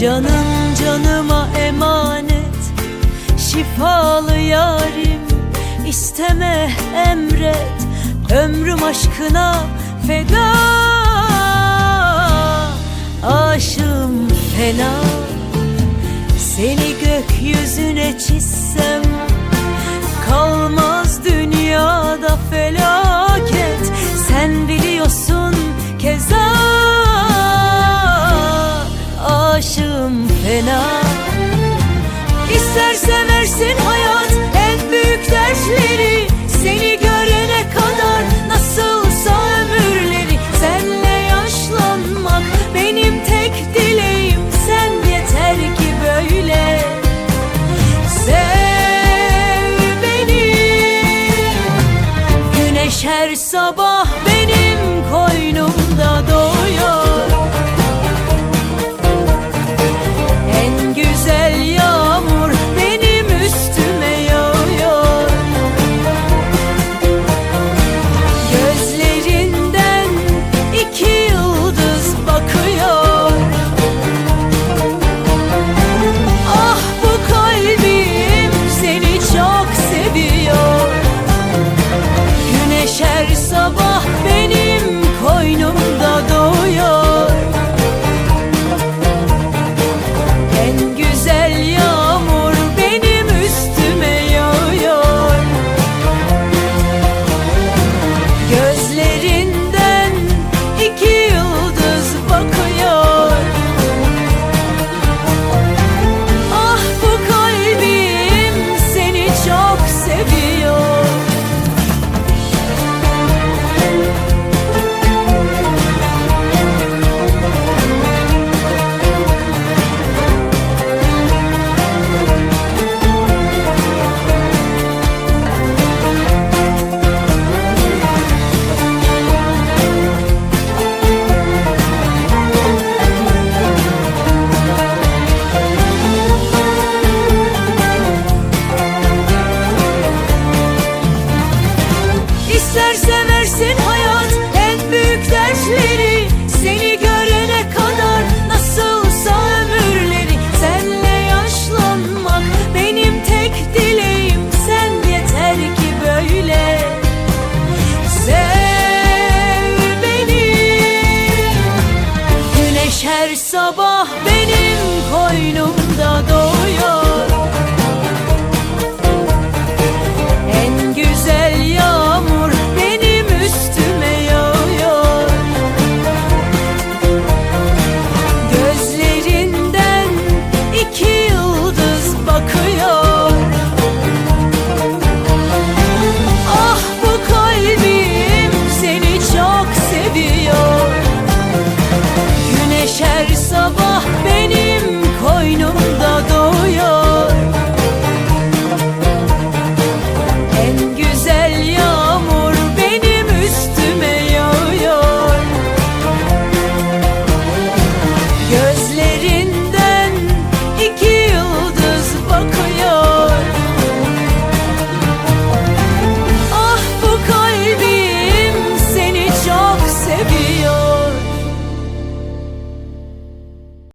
Canım canıma emanet. Şifalı yarim isteme emret. Ömrüm aşkına feda. Aşığım fena. Seni gökyüzüne çizsem Kalmaz fena. İster seversin hayat en büyük dertleri Seni görene kadar nasılsa ömürleri. Senle yaşlanmak benim tek dileğim Sen yeter ki böyle. Sev beni. Güneş her sabah benim sabah benim koynumda